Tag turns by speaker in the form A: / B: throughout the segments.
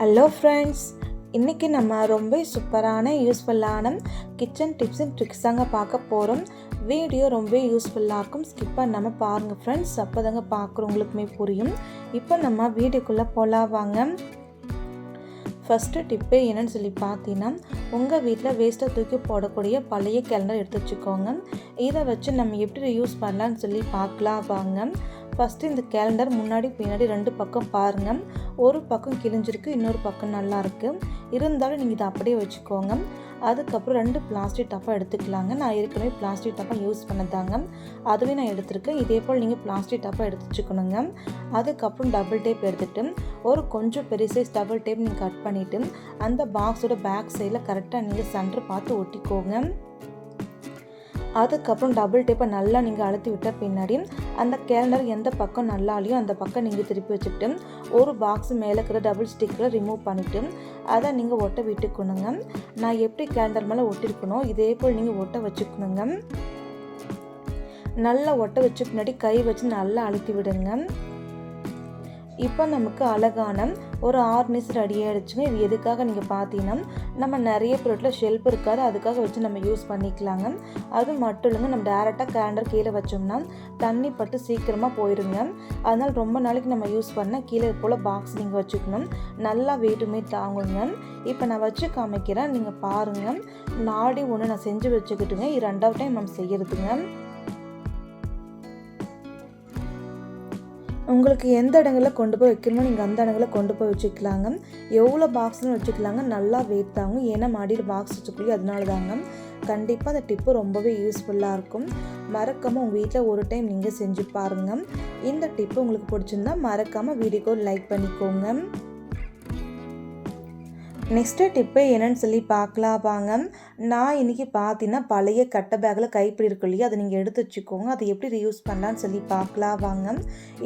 A: Hello friends இன்றைக்கி நம்ம ரொம்ப சூப்பரான யூஸ்ஃபுல்லான கிச்சன் டிப்ஸ் அண்ட் ட்ரிக்ஸ் தாங்க பார்க்க போகிறோம் வீடியோ ரொம்ப யூஸ்ஃபுல்லாக இருக்கும். ஸ்கிப் பண்ணாமல் பாருங்கள் ஃப்ரெண்ட்ஸ் அப்போ தாங்க பார்க்குறவங்களுக்குமே புரியும். இப்போ நம்ம வீடியோக்குள்ளே போகலாம் வாங்க. ஃபஸ்ட்டு டிப்பு என்னன்னு சொல்லி பார்த்தீங்கன்னா உங்கள் வீட்டில் வேஸ்ட்டாக தூக்கி போடக்கூடிய பழைய கேலண்டர் எடுத்து வச்சுக்கோங்க. இதை வச்சு நம்ம எப்படி யூஸ் பண்ணலான்னு சொல்லி பார்க்கலாம் வாங்க. ஃபஸ்ட்டு இந்த கேலண்டர் முன்னாடி பின்னாடி ரெண்டு பக்கம் பாருங்கள் ஒரு பக்கம் கிழிஞ்சிருக்கு இன்னொரு பக்கம் நல்லா இருக்குது இருந்தாலும் நீங்கள் இதை அப்படியே வச்சுக்கோங்க. அதுக்கப்புறம் ரெண்டு பிளாஸ்டிக் டப்பா எடுத்துக்கலாங்க. நான் ஏற்கனவே பிளாஸ்டிக் டப்பா யூஸ் பண்ணதாங்க. அதுவே நான் எடுத்திருக்கேன். இதே போல் நீங்கள் பிளாஸ்டிக் டப்பா எடுத்து வச்சுக்கணுங்க. அதுக்கப்புறம் டபுள் டேப் எடுத்துகிட்டு ஒரு கொஞ்சம் பெரிய சைஸ் டபுள் டேப் நீங்கள் கட் பண்ணிவிட்டு அந்த பாக்ஸோட பேக் சைடில் கரெக்டாக நீங்கள் சென்டர் பார்த்து ஒட்டிக்கோங்க. அதுக்கப்புறம் டபுள் டேப்பை நல்லா நீங்கள் அழுத்தி விட்ட பின்னாடி அந்த கேலண்டர் எந்த பக்கம் நல்லாலையோ அந்த பக்கம் நீங்கள் திருப்பி வச்சுட்டு ஒரு பாக்ஸ் மேலே இருக்கிற டபுள் ஸ்டிக்கில் ரிமூவ் பண்ணிவிட்டு அதை நீங்கள் ஒட்ட விட்டுக்கணுங்க. நான் எப்படி கேலண்டர் மேலே ஒட்டிருக்கணும் இதே போல் நீங்கள் ஒட்ட வச்சுக்கணுங்க. நல்லா ஒட்ட வச்சு பின்னாடி கை வச்சு நல்லா அழுத்தி விடுங்க. இப்போ நமக்கு அழகான ஒரு ஆர்னிஸ் ரெடி ஆகிடுச்சுங்க இது எதுக்காக நீங்கள் பார்த்தீங்கன்னா நம்ம நிறைய பொருட்களில் ஷெல்ப் இருக்காது. அதுக்காக வச்சு நம்ம யூஸ் பண்ணிக்கலாங்க. அது மட்டும் இல்லைங்க நம்ம டேரெக்டாக கேலண்டர் கீழே வச்சோம்னா தண்ணி பட்டு சீக்கிரமாக போயிடுங்க அதனால் ரொம்ப நாளைக்கு நம்ம யூஸ் பண்ண கீழே போல் பாக்ஸ் நீங்கள் வச்சுக்கணும். நல்லா வெயிட்டுமே தாங்குங்க. இப்போ நான் வச்சு காமிக்கிறேன். நீங்கள் பாருங்கள் நாடி ஒன்று நான் செஞ்சு வச்சுக்கிட்டுங்க. இது ரெண்டாவது டைம் நம்ம செய்கிறதுங்க உங்களுக்கு எந்த இடங்களில் கொண்டு போய் வைக்கணுமோ நீங்கள் அந்த இடங்களில் கொண்டு போய் வச்சுக்கலாங்க. எவ்வளோ பாக்ஸ்னு வச்சுக்கலாங்க. நல்லா வெயிட் தாங்க. ஏன்னா மாடியில் பாக்ஸ் வச்சுக்கொள்ளி அதனால தாங்க. கண்டிப்பாக அந்த டிப்பு ரொம்பவே யூஸ்ஃபுல்லாக இருக்கும். மறக்காமல் உங்கள் வீட்டில் ஒரு டைம் நீங்கள் செஞ்சு பாருங்கள் இந்த டிப்பு உங்களுக்கு பிடிச்சிருந்தா மறக்காமல் வீடியோக்கு லைக் பண்ணிக்கோங்க. நெக்ஸ்ட்டு டிப்பு என்னன்னு சொல்லி பார்க்கலாம் வாங்க. நான் இன்றைக்கி பார்த்தீங்கன்னா பழைய கட்டை பேக்கில் கைப்பிடி இருக்கு இல்லையா அதை நீங்கள் எடுத்து வச்சுக்கோங்க. அதை எப்படி ரீயூஸ் பண்ணலான்னு சொல்லி பார்க்கலாம் வாங்க.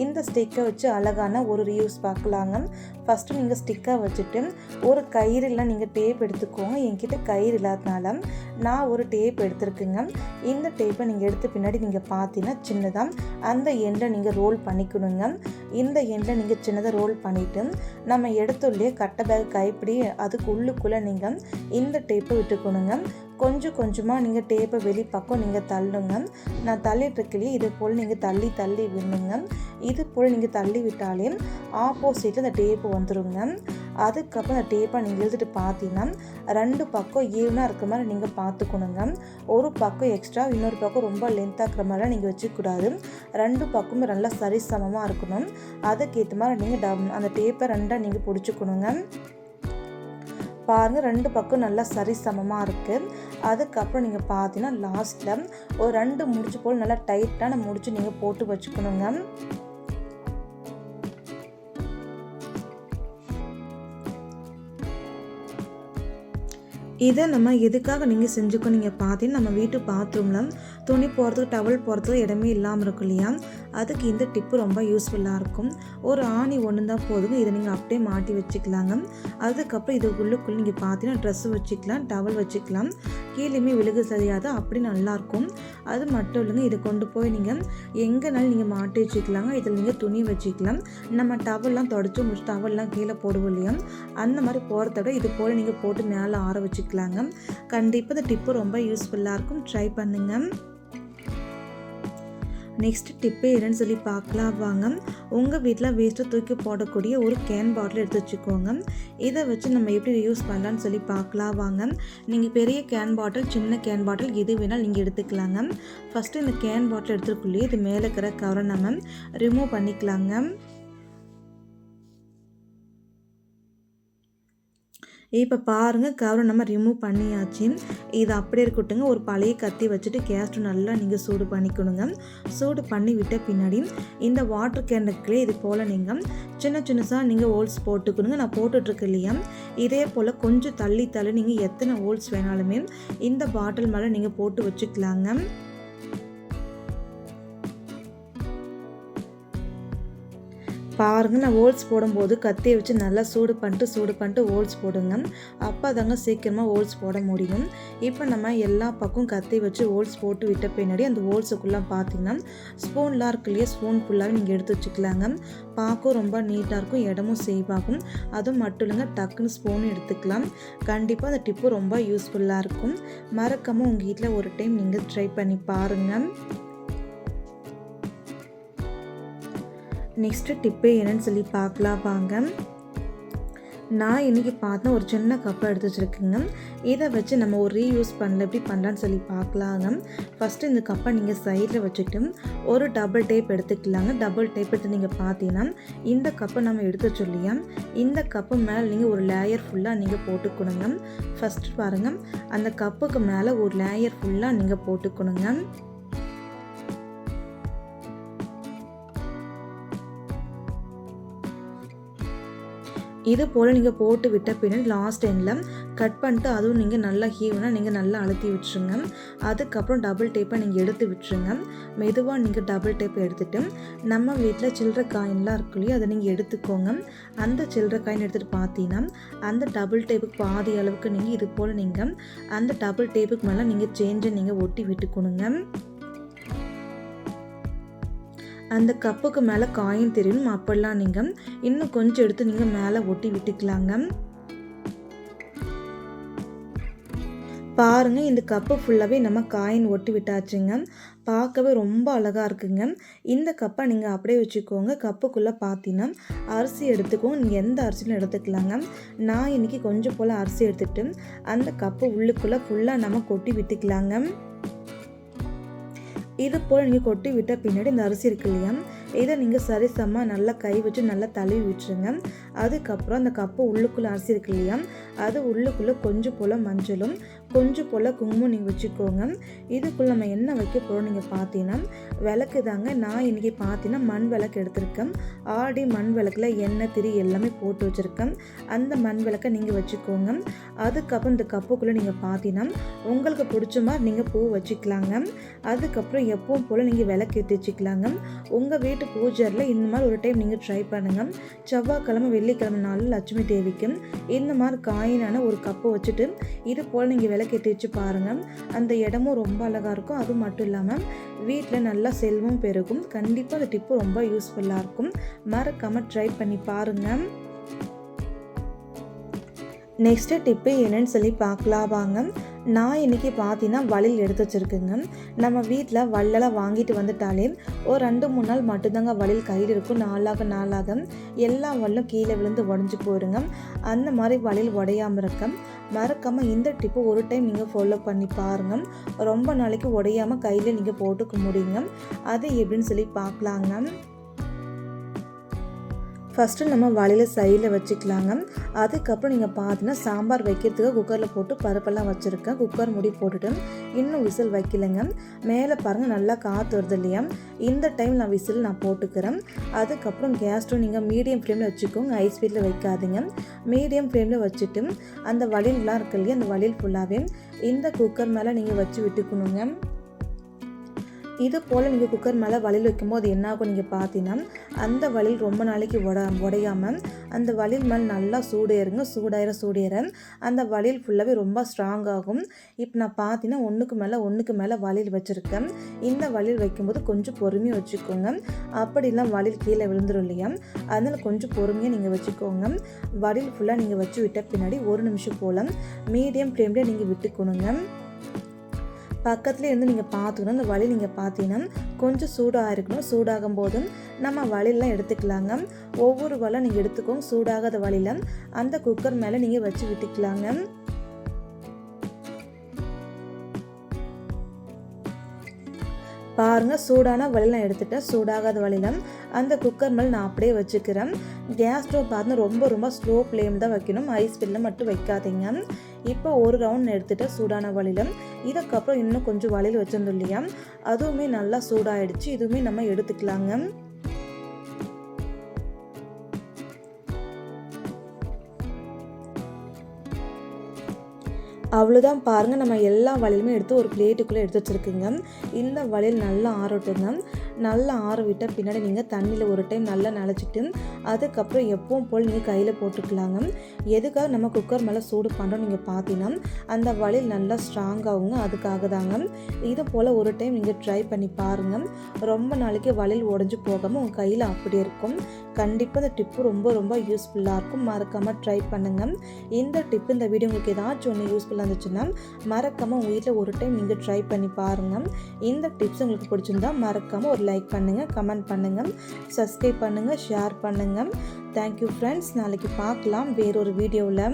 A: இந்த ஸ்டிக்கை வச்சு அழகான ஒரு ரீயூஸ் பார்க்கலாங்க. ஃபஸ்ட்டு நீங்கள் ஸ்டிக்கை வச்சுட்டு ஒரு கயிறு நீங்கள் டேப் எடுத்துக்கோங்க. என்கிட்ட கயிறு இல்லாதனால நான் ஒரு டேப் எடுத்துருக்குங்க. இந்த டேப்பை நீங்கள் எடுத்த பின்னாடி நீங்கள் பார்த்தீங்கன்னா சின்னதாக அந்த எண்டை நீங்கள் ரோல் பண்ணிக்கணுங்க. இந்த எண்டை நீங்கள் சின்னதாக ரோல் பண்ணிவிட்டு நம்ம எடுத்துள்ளே கட்டை பேக் கைப்பிடி அதுக்கு உள்ளுக்குள்ளே நீங்கள் இந்த டேப்பை விட்டுக்கணுங்க. கொஞ்சம் கொஞ்சமாக நீங்கள் டேப்பை வெளிப்பக்கம் நீங்கள் தள்ளுங்க. நான் தள்ளிட்டுருக்கலையே இது போல் நீங்கள் தள்ளி தள்ளி விடணுங்க. இது போல் நீங்கள் தள்ளி விட்டாலே ஆப்போசிட்டில் அந்த டேப்பு வந்துடுங்க அதுக்கப்புறம் அந்த டேப்பை நீங்கள் எழுதிட்டு பார்த்தீங்கன்னா ரெண்டு பக்கம் ஈவனாக இருக்கிற மாதிரி நீங்கள் பார்த்துக்கணுங்க. ஒரு பக்கம் எக்ஸ்ட்ரா இன்னொரு பக்கம் ரொம்ப லென்த்தாக இருக்கிற மாதிரிலாம் நீங்கள் வச்சுக்கூடாது ரெண்டு பக்கமும் நல்லா சரிசமமாக இருக்கணும். அதுக்கேற்ற மாதிரி நீங்கள் அந்த டேப்பை ரெண்டாக நீங்கள் பிடிச்சிக்கணுங்க. பாருங்கள் ரெண்டு பக்கம் நல்லா சரி சமமாக இருக்குது அதுக்கப்புறம் நீங்கள் பார்த்தீங்கன்னா லாஸ்ட்டில் ஒரு ரெண்டு முடிச்சு போல் நல்லா டைட்டான முடிச்சு நீங்கள் போட்டு வச்சுக்கணுங்க. இதை நம்ம எதுக்காக நீங்கள் செஞ்சுக்கோ நீங்கள் பார்த்தீங்கன்னா நம்ம வீட்டு பாத்ரூமில் துணி போகிறதுக்கு டவல் போகிறதுக்கு இடமே இல்லாமல் இருக்கும் இல்லையா? அதுக்கு இந்த டிப்பு ரொம்ப யூஸ்ஃபுல்லாக இருக்கும். ஒரு ஆணி ஒன்று தான் போதுங்க. இதை நீங்கள் அப்படியே மாட்டி வச்சுக்கலாங்க. அதுக்கப்புறம் இது உள்ளுக்குள்ளே நீங்கள் பார்த்தீங்கன்னா ட்ரெஸ்ஸு வச்சுக்கலாம் டவல் வச்சுக்கலாம். கீழேயுமே விழுகு சரியாது. அப்படி நல்லாயிருக்கும் அது மட்டும் இல்லைங்க. இதை கொண்டு போய் நீங்கள் எங்கேனாலும் நீங்கள் மாட்டி வச்சுக்கலாங்க. இதில் நீங்கள் துணி வச்சுக்கலாம். நம்ம டவல்லாம் தொடச்சி முடிச்சு டவல்லாம் கீழே போடுவோம் இல்லையா? அந்த மாதிரி போகிறத விட இது போல் நீங்கள் போட்டு மேலே ஆற வச்சுக்கலாங்க. கண்டிப்பாக இந்த டிப்பு ரொம்ப யூஸ்ஃபுல்லாக இருக்கும். ட்ரை பண்ணுங்கள் நெக்ஸ்ட் டிப்பு என்னன்னு சொல்லி பார்க்கலாம். வாங்க. உங்கள் வீட்டில் வேஸ்ட்டை தூக்கி போடக்கூடிய ஒரு கேன் பாட்டில் எடுத்து வச்சுக்கோங்க. இதை வச்சு நம்ம எப்படி யூஸ் பண்ணலான்னு சொல்லி பார்க்கலாம். வாங்க. நீங்கள் பெரிய கேன் பாட்டில் சின்ன கேன் பாட்டில் எது வேணாலும் நீங்கள் எடுத்துக்கலாங்க. ஃபஸ்ட்டு இந்த கேன் பாட்டில் எடுத்துருக்குள்ளேயே இது மேலே இருக்கிற கவரை நம்ம ரிமூவ் பண்ணிக்கலாங்க. இப்போ பாருங்கள் கவரை நம்ம ரிமூவ் பண்ணியாச்சு. இது அப்படியே இருக்கட்டுங்க ஒரு பழைய கத்தி வச்சுட்டு கேஸ்ட்டு நல்லா நீங்கள் சூடு பண்ணிக்கணுங்க. சூடு பண்ணி விட்ட பின்னாடி இந்த வாட்டர் கேனுக்குள்ளே இது போல் நீங்கள் சின்ன சின்னசாக நீங்கள் ஹோல்ஸ் போட்டுக்கணுங்க. நான் போட்டுட்ருக்கேன் இல்லையா? இதே போல் கொஞ்சம் தள்ளி தள்ளி நீங்கள் எத்தனை ஹோல்ஸ் வேணாலுமே இந்த பாட்டில் மேலே நீங்கள் போட்டு வச்சுக்கலாங்க. பாருங்கள் நான் ஓல்ஸ் போடும்போது கத்தியை வச்சு நல்லா சூடு பண்ணிட்டு சூடு பண்ணிட்டு ஓல்ஸ் போடுங்க. அப்போ தாங்க சீக்கிரமாக ஓல்ஸ் போட முடியும். இப்போ நம்ம எல்லா பக்கம் கத்தி வச்சு ஓல்ஸ் போட்டு விட்ட பின்னாடி அந்த ஓல்ஸுக்குள்ளே பார்த்தீங்கன்னா ஸ்பூன்லாம் இருக்கு இல்லையா ஸ்பூன் ஃபுல்லாகவே நீங்கள் எடுத்து வச்சுக்கலாங்க. பார்க்கும் ரொம்ப நீட்டாக இருக்கும் இடமும் சேவ் ஆகும். அதுவும் மட்டும் இல்லைங்க டக்குன்னு ஸ்பூன் எடுத்துக்கலாம். கண்டிப்பாக அந்த டிப்பு ரொம்ப யூஸ்ஃபுல்லாக இருக்கும். மறக்காமல் உங்கள் வீட்டில் ஒரு டைம் நீங்கள் ட்ரை பண்ணி பாருங்கள் நெக்ஸ்ட்டு டிப்பு என்னன்னு சொல்லி பார்க்கலாம் வாங்க. நான் இன்றைக்கி பார்த்தேன் ஒரு சின்ன கப்பை எடுத்து வச்சுருக்கேங்க. இதை வச்சு நம்ம ஒரு ரீயூஸ் பண்ணல எப்படி பண்ணலான்னு சொல்லி பார்க்கலாங்க. ஃபஸ்ட்டு இந்த கப்பை நீங்கள் சைடில் வச்சுட்டு ஒரு டபுள் டேப் எடுத்துக்கலாங்க. டபுள் டேப் எடுத்து நீங்கள் பார்த்தீங்கன்னா இந்த கப்பை நம்ம எடுத்து சொல்லியா இந்த கப்பு மேலே நீங்கள் ஒரு லேயர் ஃபுல்லாக நீங்கள் போட்டுக்கணுங்க. ஃபஸ்ட்டு பாருங்கள் அந்த கப்புக்கு மேலே ஒரு லேயர் ஃபுல்லாக நீங்கள் போட்டுக்கணுங்க. இது போல் நீங்கள் போட்டு விட்ட பின்னாடி லாஸ்ட் எண்டில் கட் பண்ணிட்டு அதுவும் நீங்கள் நல்லா ஹீவனாக நீங்கள் நல்லா அழுத்தி விட்டுருங்க. அதுக்கப்புறம் டபுள் டேப்பை நீங்கள் எடுத்து விட்டுருங்க. மெதுவாக நீங்கள் டபுள் டேப்பை எடுத்துகிட்டு நம்ம வீட்டில் சில்லற காயின்லாம் இருக்கு இல்லையா அதை நீங்கள் எடுத்துக்கோங்க. அந்த சில்லற காயின் எடுத்துகிட்டு பார்த்தீங்கன்னா அந்த டபுள் டேப்புக்கு பாதி அளவுக்கு நீங்கள் இது போல் நீங்கள் அந்த டபுள் டேப்புக்கு மேலே நீங்கள் சேஞ்சை நீங்கள் ஒட்டி விட்டுக்கணுங்க அந்த கப்புக்கு மேலே காயின் தெரியும். அப்போல்லாம் நீங்கள் இன்னும் கொஞ்சம் எடுத்து நீங்கள் மேலே ஒட்டி விட்டுக்கலாங்க. பாருங்கள் இந்த கப்பு ஃபுல்லாகவே நம்ம காயின் ஒட்டி விட்டாச்சுங்க. பார்க்கவே ரொம்ப அழகாக இருக்குங்க. இந்த கப்பை நீங்கள் அப்படியே வச்சுக்கோங்க. கப்புக்குள்ளே பார்த்தீங்கன்னா அரிசி எடுத்துக்கோங்க நீங்கள் எந்த அரிசியும் எடுத்துக்கலாங்க. நான் இன்றைக்கி கொஞ்சம் போல் அரிசி எடுத்துகிட்டு அந்த கப்பு உள்ளுக்குள்ளே ஃபுல்லாக நம்ம கொட்டி விட்டுக்கலாங்க. இது போல் நீங்கள் கொட்டி விட்ட பின்னாடி இந்த அரிசி இருக்கு இல்லையா? இதை நீங்கள் சரிசமாக நல்லா கை வச்சு நல்லா தழுவி விட்டுருங்க. அதுக்கப்புறம் அந்த கப்பு உள்ளுக்குள்ளே அரிசி இருக்கு இல்லையா? அது உள்ளுக்குள்ளே கொஞ்சம் போல் மஞ்சளும் கொஞ்சம் போல் குங்குமம் நீங்கள் வச்சுக்கோங்க. இதுக்குள்ளே நம்ம என்ன வைக்க போகிறோம் நீங்கள் பார்த்தீங்கன்னா விளக்கு தாங்க. நான் இன்றைக்கி பார்த்தீங்கன்னா மண் விளக்கு எடுத்திருக்கேன். ஆடி மண் விளக்கில் எண்ணெய் திரி எல்லாமே போட்டு வச்சுருக்கேன். அந்த மண் விளக்கை நீங்கள் வச்சுக்கோங்க. அதுக்கப்புறம் இந்த கப்புக்குள்ளே நீங்கள் பார்த்தீங்கன்னா உங்களுக்கு பிடிச்ச மாதிரி நீங்கள் பூ வச்சுக்கலாங்க. அதுக்கப்புறம் எப்பவும் போல் நீங்கள் விளக்கு ஏற்றி வச்சுக்கலாங்க. உங்கள் வீட்டு பூஜரில் இந்த மாதிரி ஒரு டைம் நீங்கள் ட்ரை பண்ணுங்கள் செவ்வாய்க்கிழமை வெள்ளிக்கிழமை நாளில் லட்சுமி தேவிக்கு இந்த மாதிரி காயினான ஒரு கப்பு வச்சுட்டு இது போல் நீங்கள் விளக்கேற்றி வச்சு பாருங்கள் அந்த இடமும் ரொம்ப அழகாக இருக்கும். அது மட்டும் இல்லாமல் வீட்டில் நல்லா செல்வம் பெருகும். கண்டிப்பாக அந்த டிப்பு ரொம்ப யூஸ்ஃபுல்லாக இருக்கும். மறக்காமல் ட்ரை பண்ணி பாருங்கள் நெக்ஸ்ட்டு டிப்பு என்னன்னு சொல்லி பார்க்கலாம் வாங்க. நான் இன்றைக்கி பார்த்தீங்கன்னா வளையல் எடுத்து வச்சுருக்குங்க. நம்ம வீட்டில் வள்ளலாம் வாங்கிட்டு வந்துட்டாலே ஒரு ரெண்டு மூணு நாள் மட்டும்தாங்க வளையல் கையில் இருக்கும். நாளாக நாளாக எல்லா வல்லும் கீழே விழுந்து உடஞ்சி போயிருங்க. அந்த மாதிரி வளையல் உடையாமல் இருக்க. மறக்காமல் இந்த டிப்பு ஒரு டைம் நீங்கள் ஃபாலோ பண்ணி பாருங்கள் ரொம்ப நாளைக்கு உடையாமல் கையில் நீங்கள் போட்டுக்க முடியுங்க. அது எப்படின்னு சொல்லி பார்க்கலாங்க. ஃபஸ்ட்டு நம்ம வலையில் சைடில் வச்சுக்கலாங்க. அதுக்கப்புறம் நீங்கள் பார்த்தீங்கன்னா சாம்பார் வைக்கிறதுக்கு குக்கரில் போட்டு பருப்பெல்லாம் வச்சுருக்கேன் குக்கர் முடி போட்டுட்டு இன்னும் விசில் வைக்கலைங்க. மேலே பாருங்கள் நல்லா காற்று வருது இல்லையா? இந்த டைம் நான் விசில் நான் போட்டுக்கிறேன். அதுக்கப்புறம் கேஸ் ஸ்டவ் நீங்கள் மீடியம் ஃப்ளேமில் வச்சுக்கோங்க. ஹை ஸ்பீடில் வைக்காதீங்க. மீடியம் ஃப்ளேமில் வச்சுட்டு அந்த வழியிலாம் இருக்கு இல்லையா? அந்த வழியில் ஃபுல்லாகவே இந்த குக்கர் மேலே நீங்கள் வச்சு விட்டுக்கணுங்க. இது போல் நீங்கள் குக்கர் மேலே வலில் வைக்கும்போது என்ன ஆகும்? நீங்கள் பார்த்தீங்கன்னா அந்த வலில் ரொம்ப நாளைக்கு உட உடையாமல் அந்த வலில் மேலே நல்லா சூடேறுங்க. சூடாயிர சூடேற அந்த வலில் ஃபுல்லாகவே ரொம்ப ஸ்ட்ராங் ஆகும். இப்போ நான் பார்த்தீங்கன்னா ஒன்றுக்கு மேலே ஒன்றுக்கு மேலே வலில் வச்சுருக்கேன். இந்த வலில் வைக்கும்போது கொஞ்சம் பொறுமையாக வச்சுக்கோங்க. அப்படிலாம் வலில் கீழே விழுந்துடும் இல்லையா? அதனால் கொஞ்சம் பொறுமையாக நீங்கள் வச்சுக்கோங்க. வலில் ஃபுல்லாக நீங்கள் வச்சு விட்ட பின்னாடி ஒரு நிமிஷம் போல் மீடியம் ஃப்ளேம்லேயே நீங்கள் விட்டுக்கணுங்க. பக்கத்துலேயே இருந்து நீங்கள் பார்த்துக்கணும் அந்த வழி நீங்கள் பார்த்தீங்கன்னா கொஞ்சம் சூடாக இருக்கணும். சூடாகும் போதும் நம்ம வழியெல்லாம் எடுத்துக்கலாங்க. ஒவ்வொரு வலை நீங்கள் எடுத்துக்கோங்க. சூடாகாத வலியில் அந்த குக்கர் மேலே நீங்கள் வச்சு விட்டுக்கலாங்க. பாருங்கள் சூடான வழியில் எடுத்துகிட்டேன் சூடாகாத வழியில் அந்த குக்கர் மேலே நான் அப்படியே வச்சுக்கிறேன். கேஸ் ஸ்டவ் பார்த்து ரொம்ப ரொம்ப ஸ்லோ ஃப்ளேம் தான் வைக்கணும். ஹை ஸ்பீடில் மட்டும் வைக்காதீங்க. இப்போ ஒரு ரவுண்ட் எடுத்துகிட்டு சூடான வழியில் இதுக்கப்புறம் இன்னும் கொஞ்சம் வழியில் வச்சுருந்தோம் இல்லையா? அதுவுமே நல்லா சூடாகிடுச்சு இதுவுமே நம்ம எடுத்துக்கலாங்க. அவ்வளோதான் பாருங்கள் நம்ம எல்லா வளையலுமே எடுத்து ஒரு பிளேட்டுக்குள்ளே எடுத்து வச்சுருக்குங்க. இந்த வளையல் நல்லா ஆறட்டுங்க நல்லா ஆற விட்ட பின்னாடி நீங்கள் தண்ணியில் ஒரு டைம் நல்லா நனைச்சிட்டு அதுக்கப்புறம் எப்பவும் போல் நீங்கள் கையில் போட்டுக்கலாங்க. எதுக்காக நம்ம குக்கர் மேலே சூடு பண்ணுறோம் நீங்கள் பார்த்தீங்கன்னா அந்த வழியில் நல்லா ஸ்ட்ராங் ஆகுங்க. அதுக்காக தாங்க. இது போல் ஒரு டைம் நீங்கள் ட்ரை பண்ணி பாருங்கள் ரொம்ப நாளைக்கு வழியில் உடஞ்சி போகாமல் உங்கள் கையில் அப்படியே இருக்கும். கண்டிப்பாக இந்த டிப்பு ரொம்ப ரொம்ப யூஸ்ஃபுல்லாக இருக்கும். மறக்காமல் ட்ரை பண்ணுங்கள் இந்த டிப்பு இந்த வீடியோ உங்களுக்கு ஏதாச்சும் ஒன்று யூஸ்ஃபுல்லாக இருந்துச்சுன்னா மறக்காமல் உங்கள் வீட்டில் ஒரு டைம் நீங்கள் ட்ரை பண்ணி பாருங்கள் இந்த டிப்ஸ் உங்களுக்கு பிடிச்சிருந்தா மறக்காமல் ஒரு லைக் பண்ணுங்கள் கமெண்ட் பண்ணுங்கள் சப்ஸ்கிரைப் பண்ணுங்கள் ஷேர் பண்ணுங்கள் தேங்க்யூ ஃப்ரெண்ட்ஸ் நாளைக்கு பார்க்கலாம். வேறொரு வீடியோவில்